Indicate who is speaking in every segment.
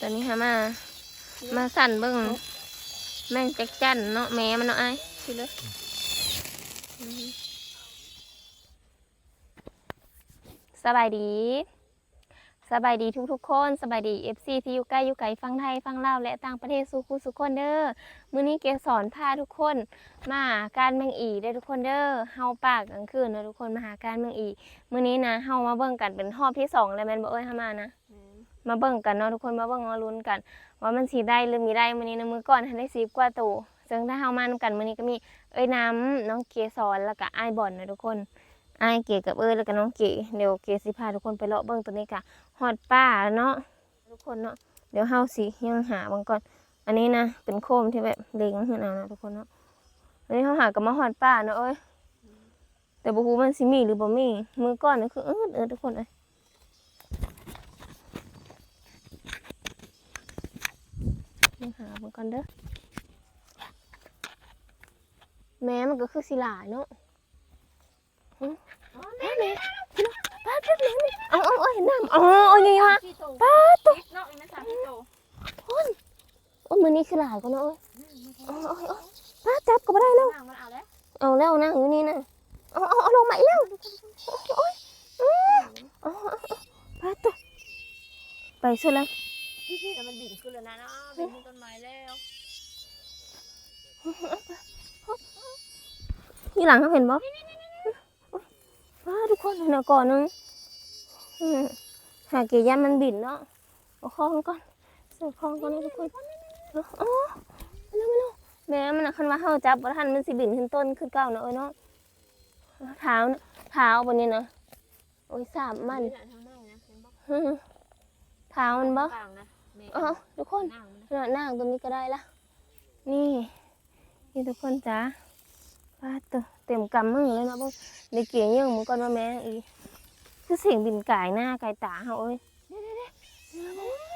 Speaker 1: ตอนนี้ฮะมา มาสั่นเบิ้งแม่งจักจันเนาะแม่มันเนาะไอ้สิเลยสบายดี สบายดีทุกๆคนสบายดี FC ที่อยู่ใกล้อยู่ไกลฟังไทยฟังลาวและต่างประเทศสู่คู่สุกคนเด้อมื้อนี้เกสอนพาทุกคนมาหาการเมืองอีได้อทุกคนเด้อเฮาปากกลางคืนเนาะทุกคนมาหาการเมืองอีมื้อนี้นะเฮามาเบิ่งกันเป็นรอบที่สองแล้วแม่นบ่เอ้ยเฮามานะมาเบิ่งกันเนาะทุกคนมาเบิ่งมาลุ้นกัน ว่ามันสิได้หรือมีได้มื้อนี้นะมื้อก่อนทันได้10กว่าตัวซึ่งถ้าเฮามานำกันมื้อนี้ก็มีเอ้ยน้ำน้องเกสรแล้วก็อ้ายบอลนะทุกคน อายเกกับเอ้ยแล้วก็น้องเกเดี๋ยวเกสิพาทุกคนไปเลาะเบิ่งตัวนี้กะฮอดป้าเนาะทุกคนเนาะเดี๋ยวเฮาสิยังหาบิ่งก่อน อันนี้นะเป็นโคมที่แบบเล็งขึ้นเอานะทุกคนเนาะอันนี้เฮาหากับมาฮอดป้าเนาะเอ้ยแต่บ่ฮู้มันสิมีหรือบ่มีมือก่อนนี่คือเอิ้นเอิ้นทุกคนเอ้ยยังหาบิ่งก่อนเด้อแม่มันก็คือสิลาเนาะหึแม่แม่พี่น้อง ป้าเพิ่นแม่มันเอาเอาเอาเห็นน้ำอ๋อเอาไงวะป้าตัว
Speaker 2: เนาะอีแม่สามพี่โต
Speaker 1: โอ้มือนี้คือหลายกว่าเนาะเอ้ยเอาเอาเอาป้าจับก็บ่ได้แล้ว
Speaker 2: เอาแล้ว
Speaker 1: นะอยู่นี่นะเอาเอาเอาลงมาอีกแล้วโอ้ยอือเอาเอาเอป้าตัวไปสุดแล้ว
Speaker 2: พี่พี่แต่มันดิ่งขึ้นแล้วนะเนาะเป็นต้นไม้แล้ว
Speaker 1: นี่หลังเขาเห็นบ่ ป้าทุกคนเห็นเอาก่อนนึงอืมหาเกยันมันบินเนาะเอาคล้องก่อนใส่คล้องก่อนนะทุกคนเอาอ๋อมาเร็วมาเร็วแม่มันน่ะคันว่าเฮาจับบ่ทันมันสิบินขึ้นต้นขึ้นเก้าเนาะเอ้ยเนาะเท้าน่ะเท้าบนนี้นะโอ้ยสามมัน
Speaker 2: นี่แหละทางนั่งนะเห็นบ่
Speaker 1: ฮึเท้ามันบ่
Speaker 2: กลางนะแม่
Speaker 1: เอ๋อทุกคน
Speaker 2: นั่งมัน
Speaker 1: ขนาดนั่งตรงนี้ก็ได้ละนี่นี่ทุกคนจ้า ป้าตเต็มกำมือเลยนะเบ่งในเกียงยังมึงก่อนว่าแม่อีคือเสียงบินไก่หน้าไก่ตาเฮาเอ้ย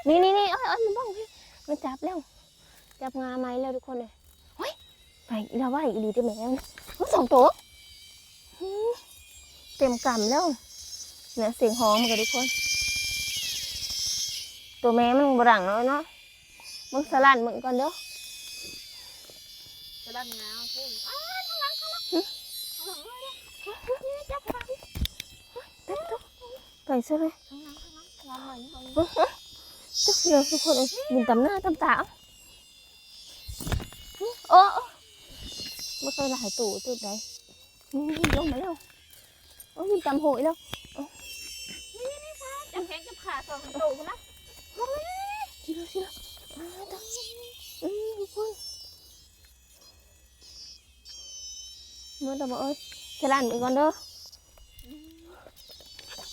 Speaker 1: นี่นี่นี่เอ้ยเอ้ยมันบ้องพี่มันจับแล้วจับงาไม้แล้วทุกคนเลยเฮ้ยไปอีแล้วว่าอีดีได้แม่งทั้งสองตัวเต็มกำแล้วเนี่ยเสียงหอมเหมือนกันทุกคน ตัวแม่มันบรังเนาะเนาะมึงสลัดมึงก่อนเด้อ
Speaker 2: จะดันงาพุ่อ้าว
Speaker 1: ไปซะเลย
Speaker 2: ข้างหลังข้างหลังงาน ใหม่นี่ของ
Speaker 1: จักเดียวทุกคนเอ้ยบินตำหน้าตำตาโอ้ไม่เคยหลายตู่ตุดใดนี่ลงมาแล้วโอ้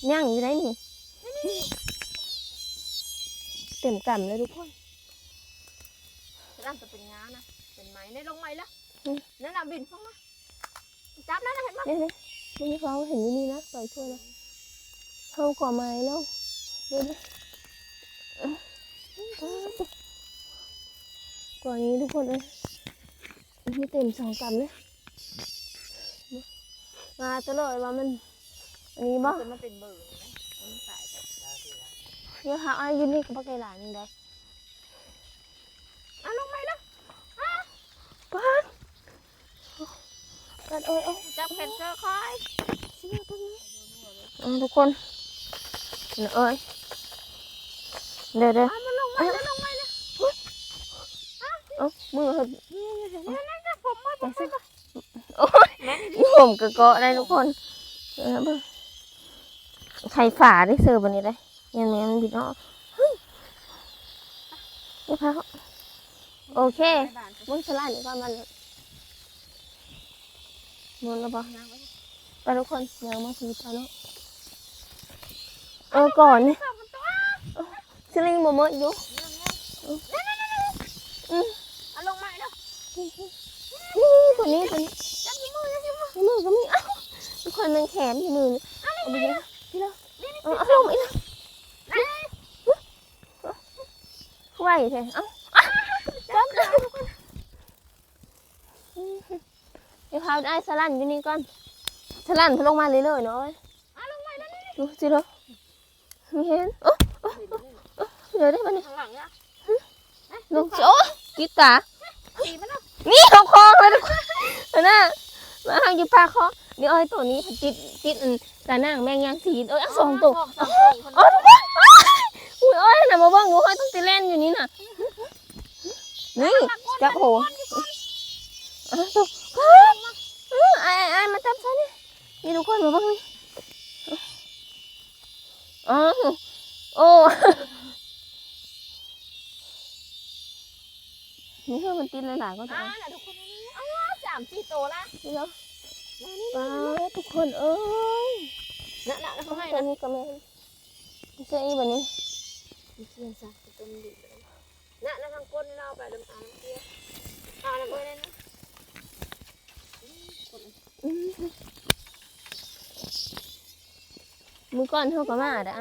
Speaker 1: ยบินตำโหยแล้ว
Speaker 2: จับแขนจับขาสองโตกันนะ
Speaker 1: ชิลชิลมาตาอืมทุกคนมาตาบอกเอ้ยสลัดมึงก่อนเด้อย่างอยู่ไหนนี่ เต็มกำเลยทุกคน
Speaker 2: จะดันจะเป็นงานะ เป็นไม้ในลงไม้แล้วนั่นน่ะบินฟังนะจับนั่นน่ะเห็นบ่
Speaker 1: เนี่ยเนี่ยนี่เขาเห็นอยู่นี่นะปล่อยช่วยนะเข้าก่อไม้แล้วเดี๋ยวนะเอ้าก่อนนี้ทุกคนเลยมีเต็มสองกำเลย มาตลอดว่ามัน อันนี้บ่
Speaker 2: จนมันเป็นเบอร์นะมันสายแบบ
Speaker 1: เดี๋ยวหาไอ้ยืนนี่กับปากไก่หลานนึงได้
Speaker 2: อะลงไม้แล้ว
Speaker 1: ปัดปัดเอ้ยเอ้ย
Speaker 2: จับแขนเจอคอย
Speaker 1: เสียตรงนี้อ่าทุกคนเนี่ยเอ้ยเดี๋ยวเดี๋ยว
Speaker 2: อะมันลงไม้แล้วลงไม้แล้ว
Speaker 1: เอ้ามือเห็น
Speaker 2: นั่นนั่นนั่นผมมา
Speaker 1: ไปสิโอ้ย
Speaker 2: แม่
Speaker 1: นี่ผมกระเกาะได้ทุกคนเออเบิ่ง ไข่ฝาได้เสิร์ฟวันนี้ได้ยังไงมันบิดออกเฮ้ยเดี๋ยวพาเขาโอเคมึงสลัดนี่ก่อนมันมันแล้วปะไปทุกคนเดี๋ยวมาทีตอนนี้เออก่อนนี่สลิงบ่หมดอยู่
Speaker 2: อะลงไม้แล้ว
Speaker 1: นี่ตัวนี้ตัวนี้
Speaker 2: จับที่มือจับที่มือ
Speaker 1: ที่มือก็มีเอ้าทุกคนมันแขนที่มือนี่เอาไปเลยที่เรา เอาเอาลงอีกวไหวเถอะเอ้าจับเลยเดี๋ยวพาได้สลันอยู่นี่ก่อนสลันลงมาเลยเลยๆเนาะดูสิเนาะมีเห็นโอ้โอ้เดี๋ยวได้ปะเนี่ย
Speaker 2: ข้างหลังเนี่ย
Speaker 1: ลงโอ้ยิดตา
Speaker 2: ตีมันนะ
Speaker 1: นี่เขาคอเลยทุกคนเอาหน้ามาหางอยู่ปากคอเดี๋ยวเอ้ตัวนี้ติดติดอัน ตาหน้างแมงยางสีเอ้ยเอาสองตัว
Speaker 2: สองสองตัวคน
Speaker 1: โอ้ทุกคนอุ้ยเอ้ยน่ะมาเบ้างอยู่เฮ้ยต้องตีเล่นอยู่นี่น่ะนี่จับโหเอาตัวเอ้ยเอ้ยไอ้ไอ้มาจับฉันนี่นี่ทุกคนมาเบ้างนี่อ๋อโอ้นี่คือมันติดหลายๆก็จะ
Speaker 2: อ่า
Speaker 1: เอา
Speaker 2: น่ะทุกคนอ้าวสามสี่ตัวละ
Speaker 1: นี่เนาะ
Speaker 2: นั่นนี่
Speaker 1: ป้าทุกคนเอ้ย
Speaker 2: นั่นน่ะเขาให้
Speaker 1: ตัว
Speaker 2: นะ
Speaker 1: นี้ก็แม่นไม่ใช่อีแบบนี้
Speaker 2: มีเทียนสักตัวมันดีเลยน่ะน่ะทางก้นเราไปลำอ่างเทียนอ่าแล้วก็ได้นะ
Speaker 1: อืมมือก่อนเท่ากับมาได้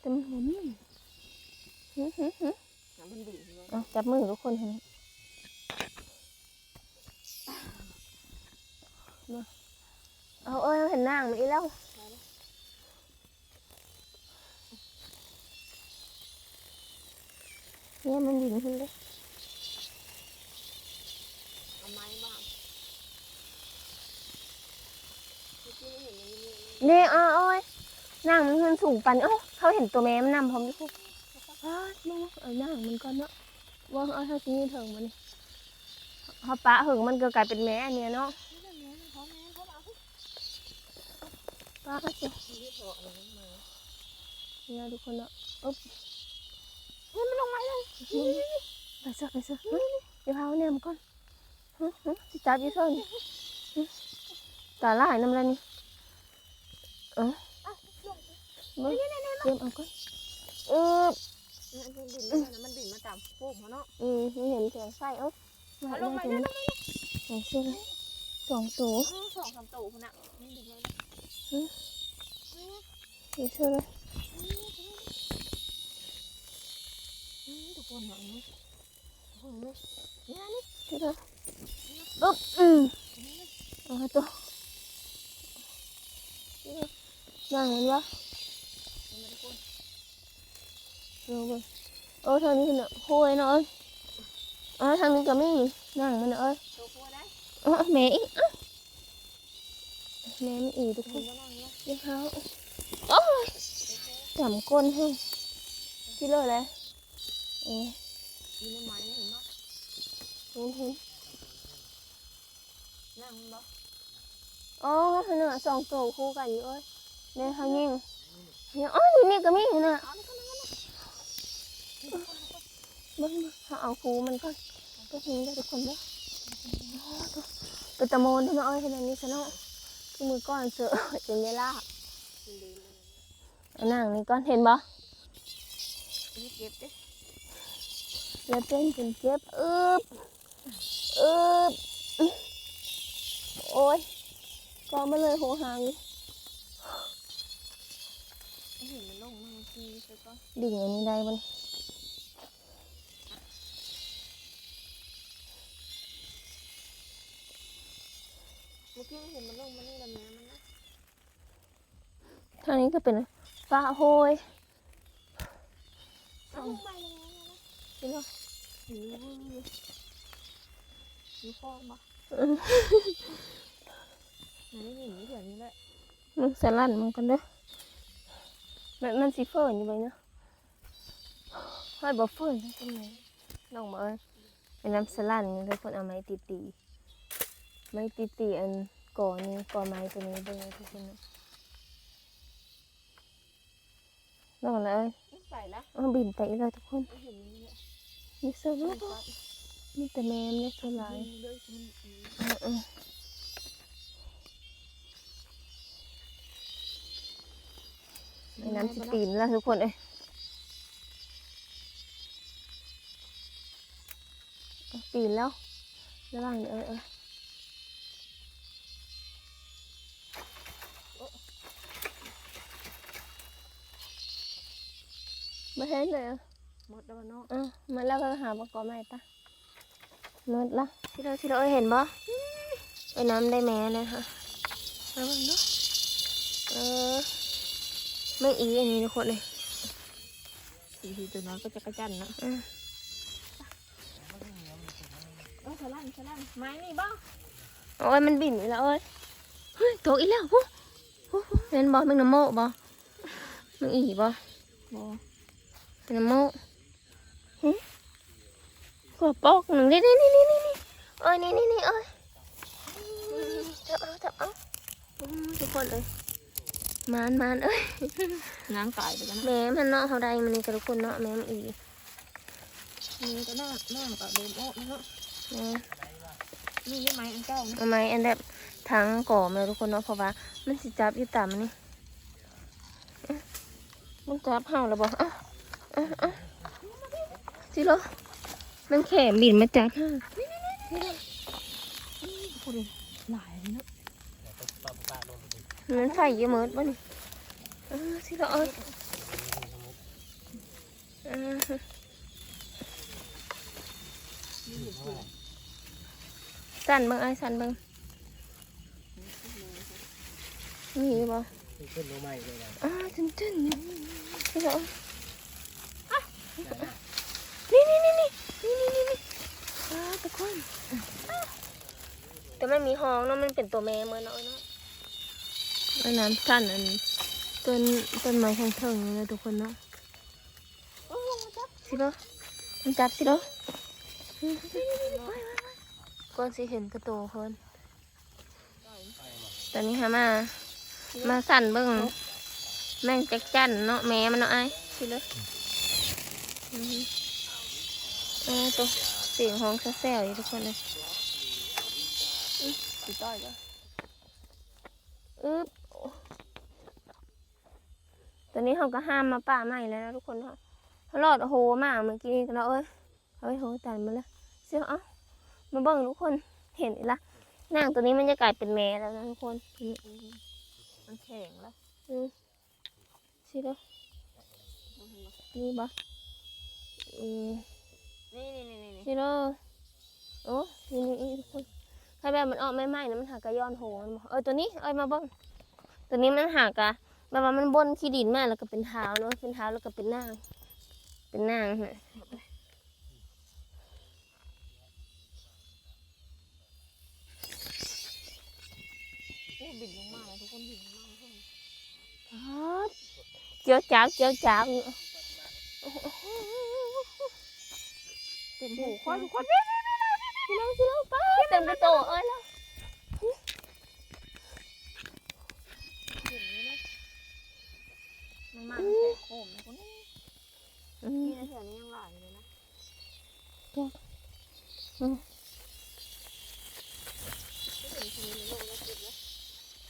Speaker 1: แต่มันเห็นหึหึหึ
Speaker 2: น้ำมันดีเลย
Speaker 1: เอาจับมือทุกคนเห็นมาเอาเอ้ยเห็นนางมันอีแล้ว เนี่ยมันดิ่งขึ้นเลย
Speaker 2: เอาไม้บ้างเมื่อกี้ไม่เห็นมันมี
Speaker 1: เนี่ยเอาเอ้ยนางมันขึ้นสูงปันเอ้าเขาเห็นตัวแม่มันนำพร้อมทุกคนอ้าวมึงเอานางมันก่อนเนาะว่าเอาเท่าที่นี่เถิงมันนี่พอปะหึงมันก็กลายเป็นแม่อันเนี่ยเนาะ
Speaker 2: เขาแม่เขาเอา
Speaker 1: ปะก็จะ
Speaker 2: ที่ถอดอะไรมา
Speaker 1: เนี่ยทุกคนเนาะ
Speaker 2: เฮ้ ยมันลงมาเลย
Speaker 1: ไปซะไปเฮ้ยเดี๋ยวพาเอาเนี่ยมันก่อนสิจับยี่ซ่อนตาลายน้ำอะไรนี่เออเบิ่งเตรียมเอาก่อนเออ
Speaker 2: มันบินมามันมาตามพวกเขาเนาะ
Speaker 1: อืมไม่เห็นเสียงไฟเอ้า
Speaker 2: เอาลงมาเลย
Speaker 1: สองตัวสองตัว
Speaker 2: สองสามตัวคนน่ะมันบิน
Speaker 1: เดี๋ยเชื่อเลย
Speaker 2: ทุก คนเห็นไหมเห็นไหมเนี่ยนี่
Speaker 1: เชื่อเลยปึ๊บอืมเอาให้ตัวนั่งมันวะ
Speaker 2: มันทุกคน
Speaker 1: เออเว้ยเออทางนี้เนาะโห้ยเนาะเอ้ยเออทางนี้ก็มีนั่งมันเนาะเอ้ย
Speaker 2: ตัวพัวได้
Speaker 1: เออแม่อีกเอ้าแม่ไม่อีกทุกค
Speaker 2: มัน
Speaker 1: น
Speaker 2: ก็นั่งเนี่ย
Speaker 1: เดี๋ยวเขาโอ้ยจำก้นให้ที่เลยเลย เอ๊ะ
Speaker 2: มีน้ำมันเห็นไหม
Speaker 1: เห็นเห็น
Speaker 2: นั่งบ่
Speaker 1: อ๋อเนาะสองตัวคู่กันอยู่เอ้ยเนี่ยเขายิงเนี่ยอ๋อนี่นี่ก็มีนะ
Speaker 2: เห็นั่ง
Speaker 1: เบิ่งเขาเอาคูมันก็ก็ทิ้งได้ทุกคนเด้อเป็นตะโมนที่มอ้อยขนาดนี้ซะเนาะคือมือก้อนเสือเป็นเวลา
Speaker 2: มันดีเลย
Speaker 1: อันนั่งนี่ก้อนเห็นบ่
Speaker 2: นี่เก็บดิ
Speaker 1: แล้วเป็นจนเจ็บอึบอึบโอ้ยก็มาเลยโหหาง
Speaker 2: เห็นมันลงมาทีไปก็
Speaker 1: ดิ่งอันนี้ได้มัน
Speaker 2: เมื่อกี้เห็นมันลงมานี่แล้วแม่มันนะ
Speaker 1: ทางนี้ก็เป็นปลาโหย
Speaker 2: เอาลงไปเลย
Speaker 1: เห็นบ่
Speaker 2: หิ วหิวฟองปะไหนหิวแบบนี้แหละ
Speaker 1: มันสลัดมันกันเด้อมันมันสีเฟิร์นอยู่ไปเนาะให้บ่เฟิร์นจังไงลองมาเอ้ยเป็นน้ำสลัดนี่เลยเพิ่นเอาไม้ตีตีๆไม้ตีตีๆอันก่อนี้ก่อไม้ตัวนี้เบิ่งให้ทุกคนนะลองเลย
Speaker 2: ใส่ละ
Speaker 1: เอาบินไปอีกแล้วทุกคน
Speaker 2: ไม่เห็นนี่แหละ
Speaker 1: มีเสื้อบ่มีแต่แมมเนี่ยเสื้อลาย
Speaker 2: เลิกมัน
Speaker 1: เออๆไอ้น้ำสิตีนแล้วทุกคนเอ้ยเอาปีนแล้วระวังเด้อเออเออมาเห็นเลยเหรอ
Speaker 2: หมดแล้วเนาะ
Speaker 1: อะมาแล้วก็หาปลากอใหม่ปะหมดละที่เราที่เราเห็นบ่ไอ้น้ำได้แม่เลยค่ะระวังเนาะเออไม่อีอันนี้ทุกคนเลย
Speaker 2: สีทีตัวน้อยก็จะกระจันเนาะ
Speaker 1: อืม
Speaker 2: เออสลันสลันไม้นี่บ้าง
Speaker 1: โอ้ยมันบินอีกแล้วเอ้ยเฮ้ยตกอีกแล้วปุ๊เห็นบ่มึงน้ำโมบ่มึงอีบ่
Speaker 2: บอ
Speaker 1: เป็นน้ำโม หึหัวปอกหนึ่งนี่นี่นี่นี่นี่เอ้ยนี่นี่นี่เอ้ยจับเอาจับเอาอืมทุกคนเอ้ยมานมานเอ้ย
Speaker 2: น้ำกายไปกันนะ
Speaker 1: แม่มันเนาะเขาได้มันนี่กับทุกคนเนาะแม่มันอี
Speaker 2: นี่ก็น่าน่ากับเดิมโอ้เนาะ
Speaker 1: แม่
Speaker 2: นี่ยี่ไม้อันเก่านะ
Speaker 1: เอาไม้อันแบบทั้งก่อมาทุกคนเนาะเพราะว่ามันสิจับอยู่ต่ำนี่เอ๊ะมันจับเห่าแล้วบ่เอ้าเอ้าเอ้าสิโลมันแข็บินมาจับเห่า
Speaker 2: พูดเลยหลายเนาะ
Speaker 1: มันไฟเยอะเมิดบ่นี่เออสิโลเอ้ยเออสั่นเบิ่งไอ้ายสั่นเบิ่งมีบ่
Speaker 3: ขึ้นรู้ไหมเลยนะ
Speaker 1: อ่าตึ้นตึ้นนี่สิโลอ่ แต่มันมีห้องเนาะมันเป็นตัวแม่เหมือนเนาะเนาะอันนั้นสั่นอันต้นต้นไม้แข็งๆนี่นะทุกคนเนาะ
Speaker 2: โอ้มาจับ
Speaker 1: สิโลมันจับสิโลก่อนสิเห็นกระโตเพิ่นตอนนี้หามา มาสั่นเบิ่งแม่งจักจันเนาะแม่มันเนาะไอ้ายสิเลยอืมเออตัวเสียงห้องแซ่ๆอยู่ทุกคนเลย
Speaker 2: สีต้อยจ้ะ
Speaker 1: อึ๊บตอนนี้เขาก็ห้ามมาป่าใหม่แล้วนะทุกคนเขาเขาหลอดโหมาเมื่อกี้กันแล้วเอ้ยเอ้ยโหตันมาแล้วเสียเอ้ามาเบิ่งทุกคนเห็นอีกละนางตัวนี้มันจะกลายเป็นแม่แล้วนะทุกคนอืม
Speaker 2: มันแข็งแล้ว
Speaker 1: อืมสิเด้อนี่บ่อืม
Speaker 2: นี่นี่นี่นี่
Speaker 1: สิเด้อโอ้นี่นี่นี่ทุกคนใครแบบมันออกไม่ไหม้นะมันหากระย้อนโหนเออตัวนี้เอ้ยมาเบิ่งตัวนี้มันหากะแบบว่ามันบนขี้ดินมากแล้วก็เป็นเท้าเนาะเป็นเท้าแล้วก็เป็นนาง เป็นนางฮะ
Speaker 2: โอ้บินลงมาแล้วทุกคนบินลงมาทุกคน
Speaker 1: เจียวจ้าวเจียวจ้าว
Speaker 2: เต็มหูคอยทุกคน
Speaker 1: สิเล่าสิเล่าไป้าเต็มกระโตเอ้ยแล้ว
Speaker 2: เห็นไหมนะมันมาแข็งโคมนะคน
Speaker 1: อืม
Speaker 2: นี่นะแถวนี้ยังหลายอยู่เลยนะ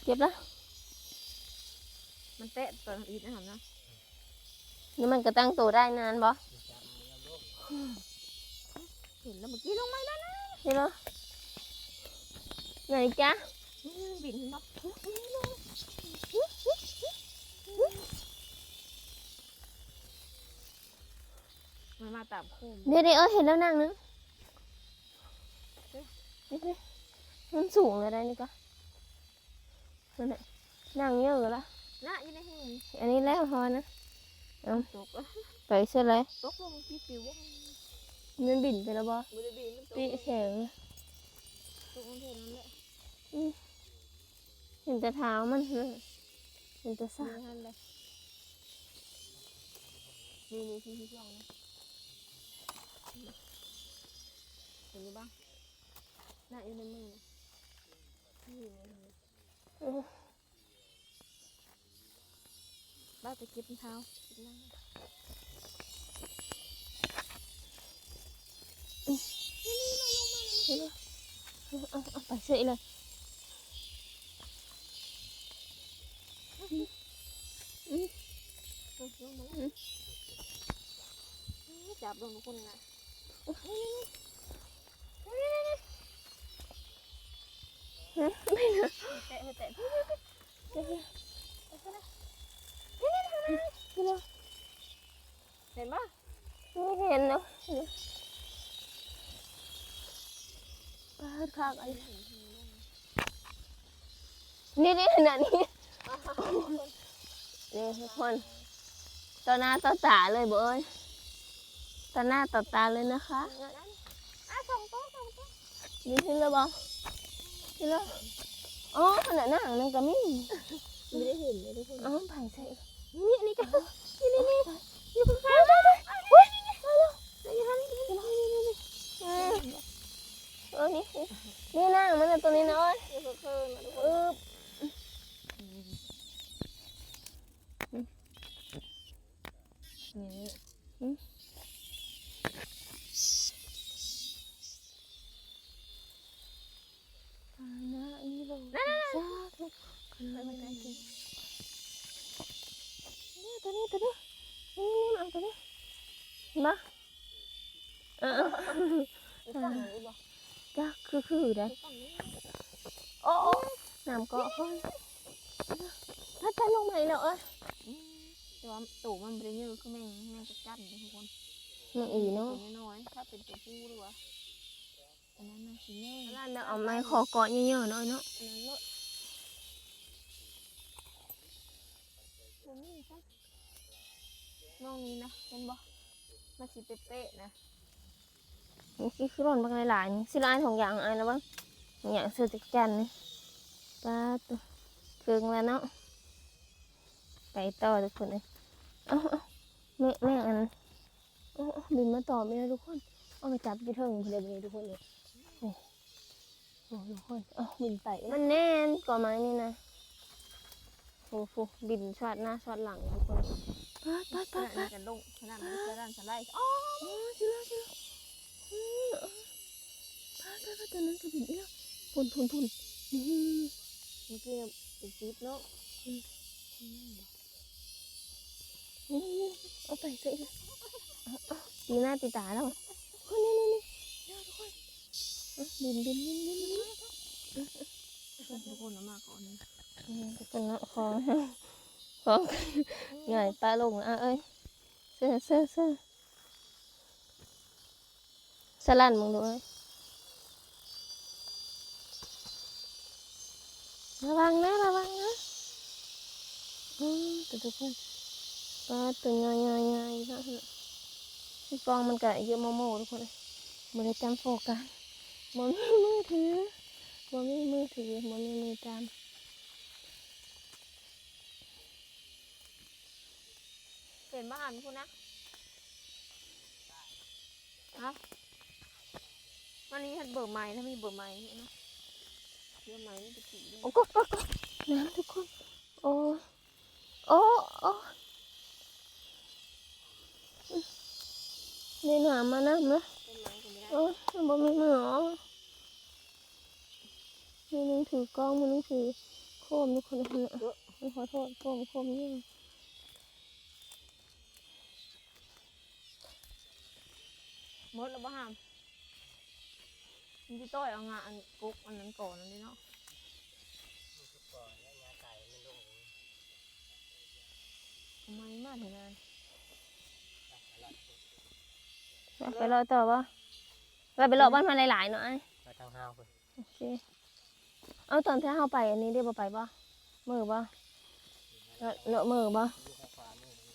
Speaker 1: เจ็บแล้ว
Speaker 2: มันเตะตัวอีกนะครับนะ
Speaker 1: นี่มันก็ตั้งตัวได้นานบ่
Speaker 2: เห็นแล้วเมื่อกี้ลงมาแล้วนะ
Speaker 1: สิเล่าไหนจ๊ะ
Speaker 2: อืมบินเนาะมันมาตามโคม
Speaker 1: เดี๋ยวเดี๋ยวเอ้ยเห็นแล้วนางนึงนี่สิมันสูงเลยได้นี่ก็นั่นแหละนางเยอะละ
Speaker 2: น่ะอยี่ในแห้ง
Speaker 1: อันนี้แล้วพอนะ
Speaker 2: ตกอะ
Speaker 1: ไปเชื่อเลย
Speaker 2: ตกลงที่ปิวว่า
Speaker 1: มันบินไปแล้วบ่
Speaker 2: บริบีมันตก
Speaker 1: ปีแข็ง
Speaker 2: ตกลงเท่านั้นแหละ
Speaker 1: เห็นแต่เท้ามันนะเห็นแต่
Speaker 2: สา
Speaker 1: ซาก
Speaker 2: นั่นเลยนี่นี่ที่ที่ลองนะเห็นไหมบ้างน่ะอยู่ในมือนะนี่อยู่ในมือ
Speaker 1: เออ
Speaker 2: บ้าไปเก็บรองเท้าเก็บนั่ง
Speaker 1: phải dậy lên chạp đường của con này Hãy subscribe cho kênh Ghiền Mì
Speaker 2: Gõ Để không bỏ lỡ những video hấp dẫn จับลงทุกคนนะแตะแตะเห็นปะ
Speaker 1: ไม่เห็นเนาะปาดคากไอ้นี่นี่ขนาดนี้นี่ทุกคนต่อหน้าต่อตาเลยเบเอ้ยต่อหน้าต่อตาเลยนะคะ
Speaker 2: อะสองโต๊ะสองโต๊ะ
Speaker 1: ดีขึ้นแล้วบ่ขึ้นแล้วอ๋อขนาดหน้านั่นก็มี
Speaker 2: ไม่ได้เห็นเลยทุกคน
Speaker 1: อ๋อผ่านใส่
Speaker 2: นี่นี่ก็นี่นี่นี่
Speaker 1: อยู่ข้างๆได้ได้อุ้ยมาแล้ว
Speaker 2: นี่นี่นี่นี่นี่นี่
Speaker 1: อืมเออนี่นี่นั่งมันนะตัวนี้นะเอ้ย
Speaker 2: นี่คือเครื่ะทุกค
Speaker 1: เอน อ
Speaker 2: นี่
Speaker 1: ผ่านหน้าอีโลซาทุกคนเลยมันได้กินนี่ตัวนี้ตัวนี้นี่นี่มาตัวนี้มาเออ
Speaker 2: อีกฝั่งหนึ่งอีกบ่
Speaker 1: จ้า คือคือได้
Speaker 2: อีกฝั่งนี้
Speaker 1: โอ้โอ้น้ำเกาะค่อยพัดพัดลงมาอีกแล้วเอ้ย
Speaker 2: แต่ว่าตู่มันไม่ได้เยอะคือแม่งแม่งจะจัดเลยทุกคน
Speaker 1: มันอีเนาะ
Speaker 2: ตัวน้อยๆถ้าเป็นตัวผู้หรือวะอันนั้นน่ะสีเงี้ย
Speaker 1: ร้านเดี๋ยวเอาไม้ขอเกาะเยอะๆหน่อยเนาะ
Speaker 2: อันนั้นเลอะตัวนี้ซะน้องนี้นะเห็นบ่มาสีเป๊ะๆนะ
Speaker 1: นี่คือคือร้อนบางหลายๆนี่สิร้านของอย่างอะไรนะบ้างอย่างเสือจักจันนี่ปลาตัวเครื่องแล้วเนาะไปต่อทุกคนเลยเอ้าเอ้าแม่แม่อันเอ้าเอ้าบินมาต่อไม่ได้ทุกคนเอาไปจับกี่เทิงเดี๋ยวนี้ทุกคนเลยโอ้โหทุกคนเอ้าบินไปมันแน่นกว่าไม้นี่นะโอ้โหบินช็อตหน้าช็อตหลังทุกคนไปไป
Speaker 2: ข
Speaker 1: ไป
Speaker 2: นาด
Speaker 1: ไป
Speaker 2: นี้จะลงขนาดนี้จะด้านสไลด์อ๋อ
Speaker 1: โอ้ยชิลาชิลาอืมเออ พาไปไปตอนนั้นก็บินอีกแล้วพุ่นพุ่นพุ่นนี่
Speaker 2: เมื่อกี้เป็นจิ๊บเนาะ
Speaker 1: นี่นี่เอาไปใสิเอาเอาตีหน้าตีตาแล้วคนนี่นี่นี่เดี๋ยวทุกคนบินบินบินบินบิน
Speaker 2: ทุกคนมาก่อน
Speaker 1: อืมทุกคนเนาะของของเหนื่อยปลาลงอะเอ้ยเสื้อเสื้อเสื้อ สลันมึงดูเอ้ยระวังนะระวังนะอืมแต่ทุกคนปลาตัวใหญ่ใหญ่ใหญ่นะที่กองมันกะเยอะโมโม่ทุกคนเลยมันเลยจำโฟกัสมันมีมือถือมันมีมือถือมันมีมือจำ
Speaker 2: เห็นบ้านคุณนะฮะ วันนี้เห็นเบอร์ใหม่ถ้ามีเบอร์ใหม่นี่นะเบอร์ใหม่นี่จะกี่เลย
Speaker 1: โอ้ก็ก็ก็น้ำทุกคน โอ้โอ้โอ้นี่หนามาน้ำนะ
Speaker 2: ต้นไม้ก็ไม่ได้
Speaker 1: โอ้ยมันบ่มีมืออ๋อมือนึงถือกล้องมือนึงถือโคมทุกคนเลยนะขอโทษโคมโคมนี่
Speaker 2: หมดแล้วบ้าม มันจะต้อยเอางาอันกุ๊กอันนั้นก่อนนั่นนี่เนาะทำไมมากเท่านั้น
Speaker 1: ไปรอต่อปะเราไปรอบ้านมาหลายๆหน่อย
Speaker 3: ไปทางห้าวไป
Speaker 1: โอเคเอาตอนที่เราไปอันนี้ได้บ่ไปปะมือปะเลอะเลอะมือปะ
Speaker 3: อยู่ข้างขวามือนี่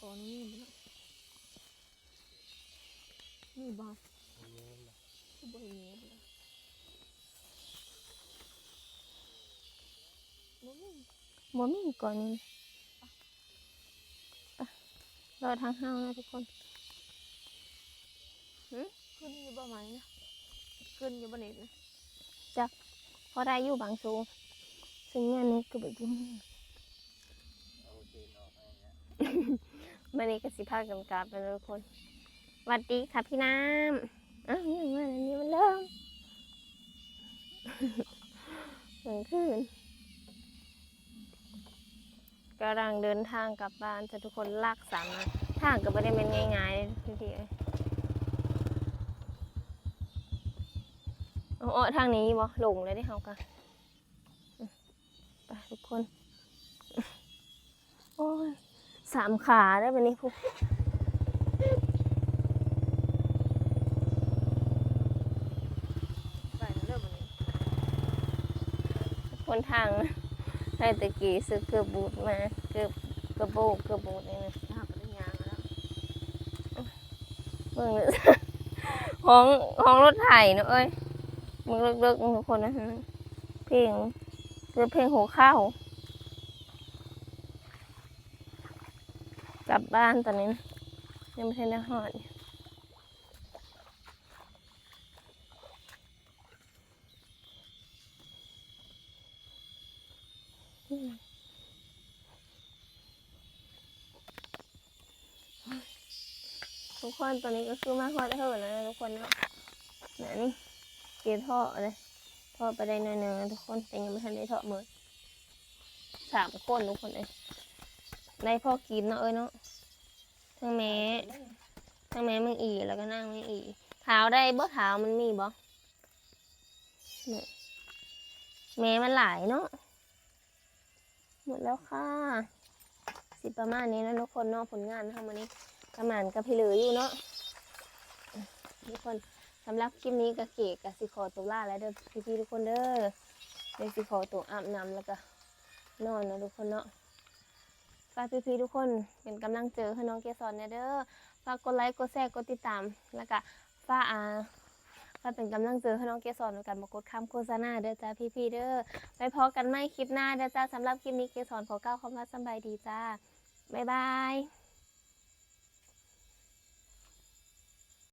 Speaker 2: ก่อนนี่บ่เนาะนี่บ้า
Speaker 3: มันยืนมา
Speaker 2: คือบ่เห็นเนี้ยบ่เลยบ่มี
Speaker 1: บ่มีก่อนนี้ไปรอทางห้าวนะทุกคน
Speaker 2: ขึ้นอยู่บ่ไหมนะขึ้นอยู่บ่เน็ตนะ
Speaker 1: พอได้อยู่บางสูงซึ่งงานนี้ก็แบบนี้
Speaker 3: เอาเจนออกให้นะ
Speaker 1: วันนี้ก็สิพากันกลับไปแล้วทุกคนส วัสดีค่ะพี่น้ำอ้าวยังไงอันนี้มันเริ่มเหมือนคืนกำลังเดินทางกลับบ้านจะทุกคนลากสามทางก็ไม่ได้เป็นง่ายๆเลยพี่พี่เอ้ยเอาเอทางนี้บ่หลงเลยได้เฮากันไปทุกคน โอ้ยสามขาได้แบบนี้พวก ทางให้ตะกี้ซื้อกระบบูดมาเกือบกระโบกกระโบดนี่นะ
Speaker 2: หาไปได้ยางแล้ว
Speaker 1: เบิ่งของของรถไถเนาะเอ้ยมึงเลิกๆทุกคนนะฮะเพลงคือเพลงหัวข้าวกลับบ้านตอนนี้ยังไม่ใช่ได้หอด ทุกคนตอนนี้ก็คือมาฮอดเท่าแล้นะทุกคนเนาะเนี่ยนี่เกลียท่อเลยท่อไปได้หน่อยหนึงทุกคนแต่ยังไม่ทันได้ท่อหมือสามคนทุกคนเลยได้พ่อกินเนาะเอ้ยเนาะทั้งแม่ทั้งแม่มึงอีแล้วก็นั่งมึงอีเท้าได้บ่เท้ามันมีบ่แม่มันหลายเนาะหมดแล้วค่ะ สิประมาณนี้นะทุกคนเนาะผลงานทำวันนี้ ประมาณกับพี่เหลืออยู่เนาะทุกคนสำหรับคลิปนี้ก็เก๋กับสิขอตัวล่าแล้วเด้อพี่ๆทุกคนเด้อเดี๋ยวสิขอตัวอาบน้ำแล้วก็นอนนะทุกคนเนาะฝากพี่ๆทุกคนเป็นกำลังเจอให้น้องเกสรเนี่ยเด้อฝากกดไลค์กดแชร์กดติดตามแล้วก็ฝากอ่าฝากเป็นกำลังเจอให้น้องเกสรในการมากดคำโฆษณาเด้อจ้าพี่ๆเด้อไปพอกันไม่คลิปหน้าเด้อจ้าสำหรับคลิปนี้เกสรขอก้าวคำว่าสบายดีจ้าบ๊ายบาย